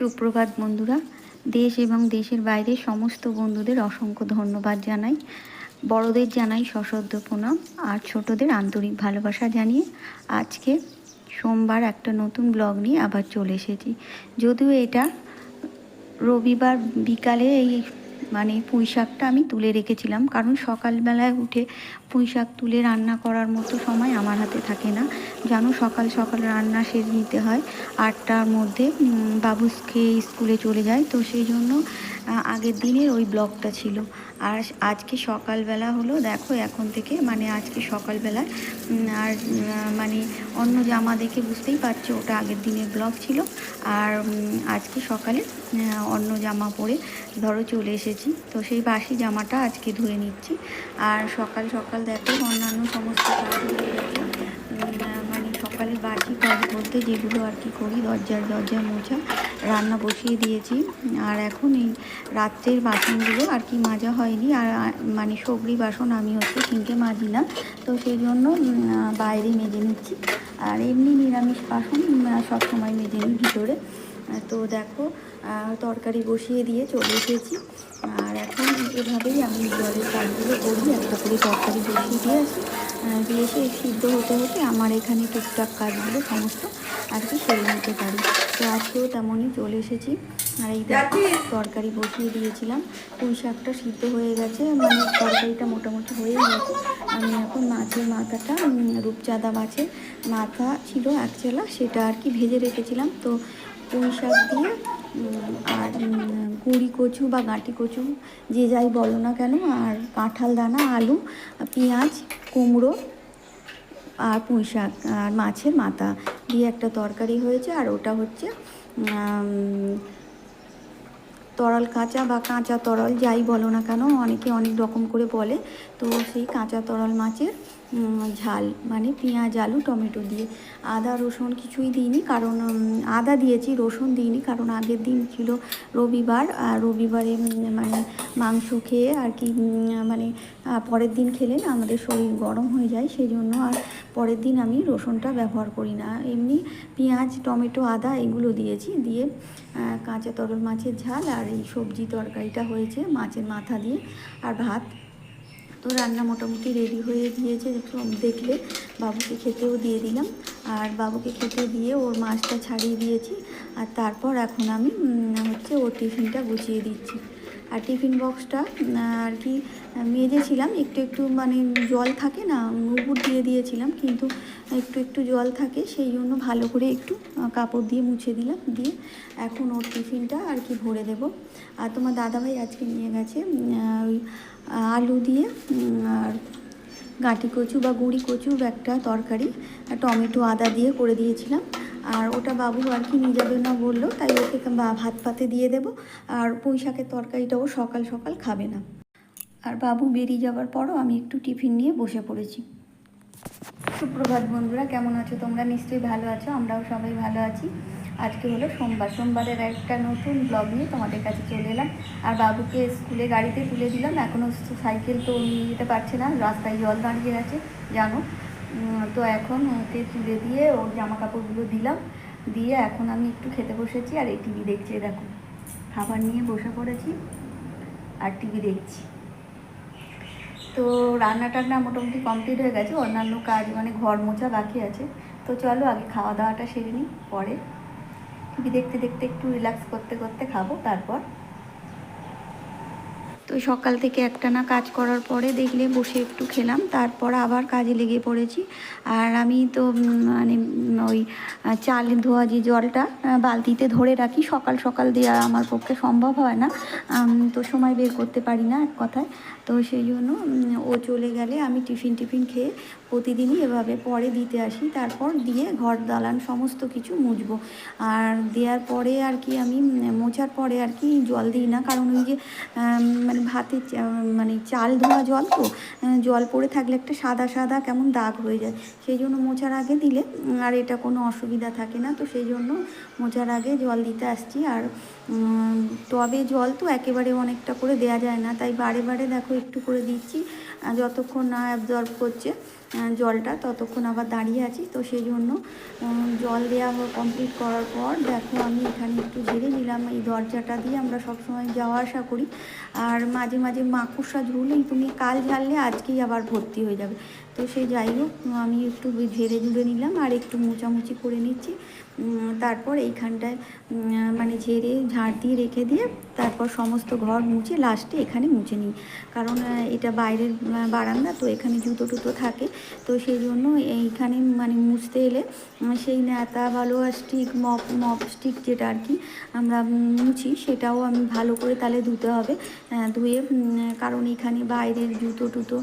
সুপ্রভাত বন্ধুরা। দেশ এবং দেশের বাইরে সমস্ত বন্ধুদের অসংখ্য ধন্যবাদ জানাই। বড়দের জানাই সশ্রদ্ধ প্রণাম আর ছোটদের আন্তরিক ভালোবাসা জানিয়ে আজকে সোমবার একটা নতুন ব্লগ নিয়ে আবার চলে এসেছি। যদিও এটা রবিবার বিকালে এই মানে পুঁই শাকটা আমি তুলে রেখেছিলাম। কারণ সকালবেলায় উঠে পুঁই শাক তুলে রান্না করার মতো সময় আমার হাতে থাকে না। জানো সকাল সকাল রান্না সেরে নিতে হয়। আটটার মধ্যে বাবুস বাবুসকে স্কুলে চলে যায়। তো সেই জন্য আগের দিনের ওই ব্লগটা ছিল। আর আজকে সকালবেলা হলো, দেখো এখন থেকে মানে আজকে সকালবেলা আর মানে অন্য জামা দেখে বুঝতেই পারছ, ওটা আগের দিনের ব্লগ ছিল। আর আজকে সকালে অন্য জামা পরে ধরো চলে এসেছি। তো সেই বাসি জামাটা আজকে ধুয়ে নিচ্ছি। আর সকাল সকাল দেখো অন্যান্য সমস্ত মানে সকালের বাসি কাজ বলতে যেগুলো আর কি করি, দরজার দরজা মোছা রান্না বসিয়ে দিয়েছি। আর এখন এই রাত্রের বাসনগুলো আর কি মাজা হয়নি। আর মানে সবরি বাসন আমি হচ্ছে সিঙ্কে মাজি না। তো সেই জন্য বাইরে মেজে নিচ্ছি। আর এমনি নিরামিষ বাসন সবসময় মেজে নিই ভিতরে। তো দেখো তরকারি বসিয়ে দিয়ে চলে এসেছি। আর এখন এভাবেই আমি জলের কাজগুলো করি একটা করে তরকারি বসিয়ে দিয়ে আসি। দিয়ে এসে সিদ্ধ হতে হতে আমার এখানে টুকটাক কাজগুলো সমস্ত আর কি সেরে নিতে পারি। তো আজকেও তেমনই চলে এসেছি। আর এই দেখো তরকারি বসিয়ে দিয়েছিলাম। পুঁই শাকটা সিদ্ধ হয়ে গেছে মানে তরকারিটা মোটামুটি হয়ে গেছে। আমি এখন মাছের মাথাটা রূপচাঁদা মাছের মাথা ছিল এক চেলা সেটা আর কি ভেজে রেখেছিলাম। তো পুঁই শাক দিয়ে আর গুঁড়ি কচু বা গাঁটি কচু, যে যাই বলো না কেন, আর কাঁঠাল দানা, আলু পেঁয়াজ, কুমড়ো আর পুঁই শাক আর মাছের মাথা দিয়ে একটা তরকারি হয়েছে। আর ওটা হচ্ছে তরল কাঁচা বা কাঁচা তরল, যাই বলো না কেন, অনেকে অনেক রকম করে বলে। তো সেই কাঁচা তরল মাছের ঝাল মানে পেঁয়াজ, আলু, টমেটো দিয়ে। আদা, রসুন কিছুই দিইনি, কারণ আদা দিয়েছি, রসুন দিইনি, কারণ আগের দিন ছিল রবিবার, আর রবিবারে মানে মাংস খেয়ে আর কি মানে পরের দিন খেলে না আমাদের শরীর গরম হয়ে যায়, সেই জন্য আর পরের দিন আমি রসুনটা ব্যবহার করি না। এমনি পেঁয়াজ, টমেটো, আদা এগুলো দিয়েছি, দিয়ে কাঁচা তরল মাছের ঝাল আর এই সবজি তরকারিটা হয়েছে মাছের মাথা দিয়ে, আর ভাত তো রান্না মোটামুটি রেডি হয়ে গিয়েছে দেখলে বাবুকে খেতেও দিয়ে দিলাম। আর বাবুকে খেতে দিয়ে ওর মাছটা ছাড়িয়ে দিয়েছি। আর তারপর এখন আমি হচ্ছে ওর টিফিনটা গুছিয়ে দিচ্ছি। আর টিফিন বক্সটা আর কি, মেজেছিলাম, একটু একটু মানে জল থাকে না উপর দিয়ে দিয়েছিলাম। কিন্তু একটু একটু জল থাকে, সেই জন্য ভালো করে একটু কাপড় দিয়ে মুছে দিলাম, দিয়ে এখন ওর টিফিনটা আর কি ভরে দেব। আর তোমার দাদাভাই আজকে নিয়ে গেছে ওই আলু দিয়ে আর গাঁটি কচু বা গুঁড়ি কচুর একটা তরকারি টমেটো আদা দিয়ে করে দিয়েছিলাম। আর ওটা বাবু আর কি নিয়ে যাবে না বলল, তাই ওকে ভাত পাতে দিয়ে দেবো, আর পুঁই শাকের তরকারিটাও সকাল সকাল খাবে না। আর বাবু বেরিয়ে যাওয়ার পরও আমি একটু টিফিন নিয়ে বসে পড়েছি। সুপ্রভাত বন্ধুরা, কেমন আছো? তোমরা নিশ্চয়ই ভালো আছো, আমরাও সবাই ভালো আছি। আজকে হলো সোমবার। সোমবারের একটা নতুন ব্লগ নিয়ে তোমাদের কাছে চলে এলাম। আর বাবুকে স্কুলে গাড়িতে তুলে দিলাম। এখনও সাইকেল তো নিয়ে যেতে পারছে না, রাস্তায় জল দাঁড়িয়ে গেছে জানো? তো এখন ওকে তুলে দিয়ে ওর জামা কাপড়গুলো দিলাম। দিয়ে এখন আমি একটু খেতে বসেছি আর এই টিভি দেখছি, দেখো। খাবার নিয়ে বসে পড়েছি আর টিভি দেখছি। তো রান্না টান্না মোটামুটি কমপ্লিট হয়ে গেছে। অন্যান্য কাজ মানে ঘর মোছা বাকি আছে। তো চলো আগে খাওয়া দাওয়াটা সেরে নিই, পরে টিভি দেখতে দেখতে একটু রিল্যাক্স করতে করতে খাব, তারপর তো সকাল থেকে একটা না কাজ করার পরে দেখলে বসে একটু খেলাম, তারপর আবার কাজে লেগে পড়েছি। আর আমি তো মানে ওই চাল ধোয়া যে জলটা বালতিতে ধরে রাখি, সকাল সকাল দেওয়া আমার পক্ষে সম্ভব হয় না। তো সময় বের করতে পারি না এক কথায়। তো সেই জন্য ও চলে গেলে আমি টিফিন টিফিন খেয়ে প্রতিদিনই এভাবে পরে দিতে আসি, তারপর দিয়ে ঘর দালান সমস্ত কিছু মুছবো। আর দেওয়ার পরে আর কি আমি, মোছার পরে আর কি জল দিই না, কারণ ওই যে মানে ভাতে মানে চাল ধোয়া জল তো জল পড়ে থাকলে একটা সাদা সাদা কেমন দাগ হয়ে যায়। সেই জন্য মোছার আগে দিলে আর এটা কোনো অসুবিধা থাকে না, তো সেই জন্য মোছার আগে জল দিতে আসছি। আর টবে জল তো একেবারে অনেকটা করে দেয়া যায় না, তাই বারে বারে দেখো একটু করে দিচ্ছি। যতক্ষণ না অ্যাবজর্ব করছে জলটা, ততক্ষণ আবার দাঁড়িয়ে আছি। তো সেই জন্য জল দেওয়া কমপ্লিট করার পর, দেখো আমি এখানে একটু ঝেড়ে নিলাম। এই দরজাটা দিয়ে আমরা সবসময় যাওয়া আসা করি। আর মাঝে মাঝে মাকুসা ঝুলেই তুমি কাল ঝাড়লে আজকেই আবার ভর্তি হয়ে যাবে। তো সে যাই হোক, আমি একটু ঝেড়ে ঝুড়ে নিলাম আর একটু মোচামুচি করে নিচ্ছি। তারপর এইখানটায় মানে ঝেড়ে, ঝাড় দিয়ে রেখে দিয়ে তারপর সমস্ত ঘর মুছে লাস্টে এখানে মুছে নিই। কারণ এটা বাইরের বারান্দা তো এখানে জুতো টুতো থাকে। তো সেই জন্য এইখানে মানে মুছতে এলে সেই ন্যাতা বালোয়া স্টিক মপ মপ স্টিক যেটা আর কি আমরা মুছি, সেটাও আমি ভালো করে তাহলে ধুতে হবে ধুয়ে কারণ এখানে বাইরের জুতো টুতো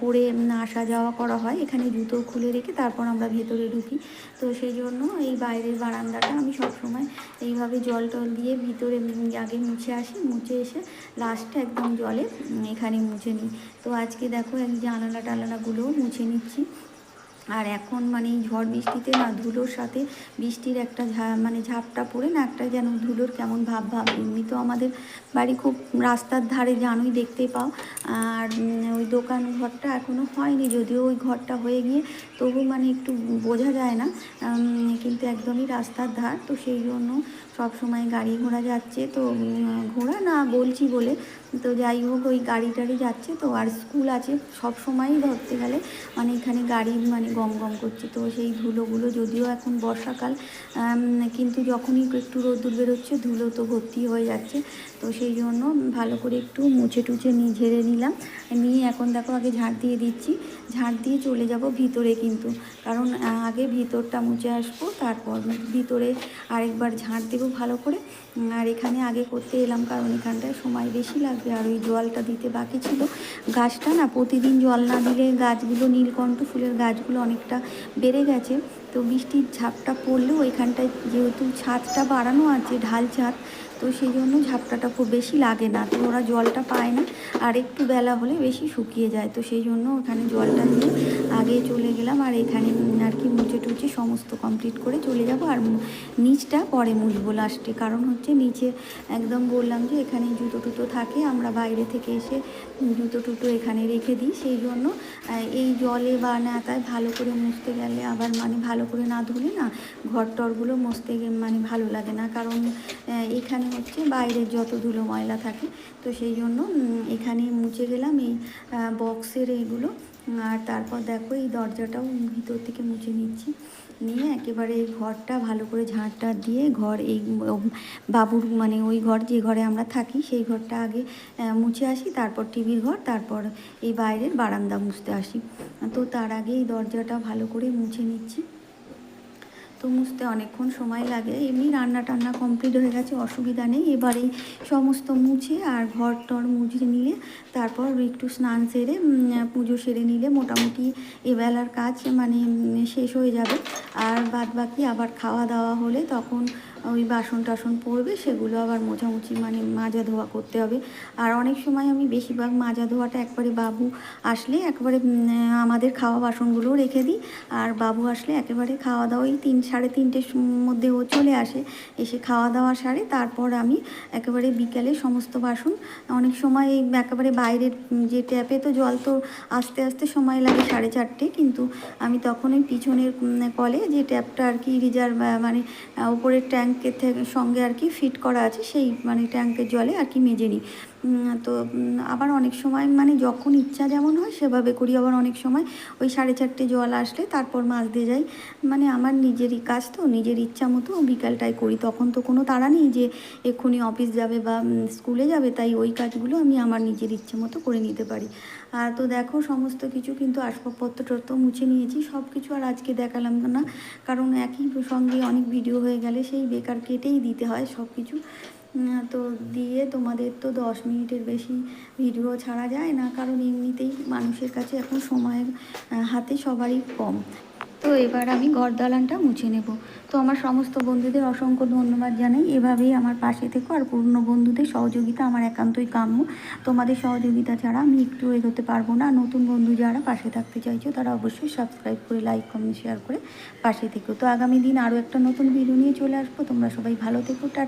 পরে আসা যাওয়া করা হয়। এখানে জুতো খুলে রেখে তারপর আমরা ভেতরে ঢুকি। তো সেই জন্য এই বাইরের বারান্দাটা আমি সবসময় এইভাবে জল টল দিয়ে ভিতরে আগে মুছে আসি। মুছে এসে লাস্টে একদম জলে এখানে মুছে নিই। তো আজকে দেখো এই জানালা টালানাগুলোও মুছে নিচ্ছি। আর এখন মানে এই ঝড় বৃষ্টিতে না ধুলোর সাথে বৃষ্টির একটা ঝা মানে ঝাপটা পড়ে না একটা যেন ধুলোর কেমন ভাব ভাব। এমনি তো আমাদের বাড়ি খুব রাস্তার ধারে জানোই দেখতে পাও। আর ওই দোকান ঘরটা এখনও হয়নি, যদিও ওই ঘরটা হয়ে গিয়ে তবু মানে একটু বোঝা যায় না। কিন্তু একদমই রাস্তার ধার, তো সেই জন্য সব সময় গাড়ি ঘোড়া যাচ্ছে, তো ঘোড়া না বলছি বলে, তো যাই হোক ওই গাড়ি টাড়ি যাচ্ছে, তো আর স্কুল আছে, সব সময়ই ধরতে গেলে মানে এখানে গাড়ি মানে গম গম করছে, তো সেই ধুলোগুলো যদিও এখন বর্ষাকাল কিন্তু যখনই একটু রোদ্দুর বেরোচ্ছে, ধুলো তো ভর্তি হয়ে যাচ্ছে, তো সেই জন্য ভালো করে একটু মুছে টুছে নিয়ে ঝেড়ে নিলাম, নিয়ে এখন দেখো আগে ঝাড় দিয়ে দিচ্ছি, ঝাড় দিয়ে চলে যাব ভিতরে কিন্তু কারণ আগে ভিতরটা মুছে আসব, তারপর ভিতরে আরেকবার ঝাঁট দেবো ভালো করে। আর এখানে আগে করতে এলাম কারণ এখানটায় সময় বেশি লাগবে। আর ওই জলটা দিতে বাকি ছিল। গাছটা না, প্রতিদিন জল না দিলে গাছগুলো, নীলকণ্ঠ ফুলের গাছগুলো অনেকটা বেড়ে গেছে। তো বৃষ্টির ঝাপটা পড়লেও এখানটায় যেহেতু ছাদটা বাড়ানো আছে, ঢাল ছাদ তো সেই জন্য ঝাপটাটা খুব বেশি লাগে না। তো ওরা জলটা পায় না, আর একটু বেলা হলে বেশি শুকিয়ে যায়। তো সেই জন্য ওখানে জলটা দিয়ে আগে চলে গেলাম, আর এখানে আর কি মুছে টুচে সমস্ত কমপ্লিট করে চলে যাব। আর নিচটা পরে মুছবো লাস্টে কারণ হচ্ছে নিচে একদম বললাম যে এখানে জুতো টুতো থাকে, আমরা বাইরে থেকে এসে জুতো টুতো এখানে রেখে দিই। সেই জন্য এই জলে বা নেতায় ভালো করে মুছতে গেলে আবার মানে ভালো করে না ধুলে না ঘর টরগুলো মুছতে মানে ভালো লাগে না। কারণ এখানে হচ্ছে বাইরের যত ধুলো ময়লা থাকে। তো সেই জন্য এখানে মুছে গেলাম এই বক্সের এইগুলো আর তারপর দেখো এই দরজাটাও ভিতর থেকে মুছে নিচ্ছি। নিয়ে একেবারে এই ঘরটা ভালো করে ঝাঁটটা দিয়ে ঘর এই বাবুর মানে ওই ঘর যে ঘরে আমরা থাকি, সেই ঘরটা আগে মুছে আসি, তারপর টিভির ঘর, তারপর এই বাইরের বারান্দা মুছতে আসি। তো তার আগে এই দরজাটা ভালো করে মুছে নিচ্ছি। তো মুছতে অনেকক্ষণ সময় লাগে। এমনি রান্না টান্না কমপ্লিট হয়ে গেছে, অসুবিধা নেই। এবারে সমস্ত মুছে আর ঘর টর মুছে নিলে তারপর একটু স্নান সেরে পুজো সেরে নিলে মোটামুটি এবেলার কাজ মানে শেষ হয়ে যাবে। আর বাদ বাকি আবার খাওয়া দাওয়া হলে তখন ওই বাসন টাসন পড়বে সেগুলো আবার মোছামুছি মানে মাজা ধোয়া করতে হবে। আর অনেক সময় আমি বেশিরভাগ মাজা ধোয়াটা একবারে বাবু আসলে একবারে আমাদের খাওয়া বাসনগুলোও রেখে দিই। আর বাবু আসলে একেবারে খাওয়া দাওয়াই তিন, সাড়ে তিনটের মধ্যে ও চলে আসে। এসে খাওয়া দাওয়া সারে, তারপর আমি একেবারে বিকেলে সমস্ত বাসন, অনেক সময় এই একেবারে বাইরের যে ট্যাপে তো জল তো আস্তে আস্তে সময় লাগে সাড়ে চারটে, কিন্তু আমি তখন ওই পিছনের কলে যে ট্যাপটা আর কি রিজার্ভ মানে ওপরের উপরের ট্যাঙ্কের থেকে সঙ্গে আর কি ফিট করা আছে, সেই মানে ট্যাঙ্কের জলে আর কি মেজে নিই। তো আবার অনেক সময় মানে যখন ইচ্ছা যেমন হয় সেভাবে করি। আবার অনেক সময় ওই সাড়ে চারটে জল আসলে তারপর মাছ দিয়ে যাই। মানে আমার নিজেরই কাজ তো, নিজের ইচ্ছা মতো বিকালটায় করি। তখন তো কোনো তাড়া নেই যে এক্ষুনি অফিস যাবে বা স্কুলে যাবে, তাই ওই কাজগুলো আমি আমার নিজের ইচ্ছে মতো করে নিতে পারি। আর তো দেখো, সমস্ত কিছু কিন্তু আসবাবপত্র টত্র মুছে নিয়েছি। সব কিছু আর আজকে দেখালাম না। কারণ একই সঙ্গে অনেক ভিডিও হয়ে গেলে সেই বেকার কেটেই দিতে হয় সব কিছু তো দিয়ে তোমাদের তো দশ মিনিটের বেশি ভিডিও ছাড়া যায় না, কারণ এমনিতেই মানুষের কাছে এখন সময় হাতে সবারই কম। তো এবার আমি ঘর দালানটা মুছে নেব। তো আমার সমস্ত বন্ধুদের অসংখ্য ধন্যবাদ জানাই। এভাবেই আমার পাশে থেকো আর পুরনো বন্ধুদের সহযোগিতা আমার একান্তই কাম্য। তোমাদের সহযোগিতা ছাড়া আমি একটু এগোতে পারব না। নতুন বন্ধু যারা পাশে থাকতে চাইছো, তারা অবশ্যই সাবস্ক্রাইব করে লাইক কমেন্ট শেয়ার করে পাশে থেকো। তো আগামী দিন আরও একটা নতুন ভিডিও নিয়ে চলে আসব। তোমরা সবাই ভালো থেকো, টাটা।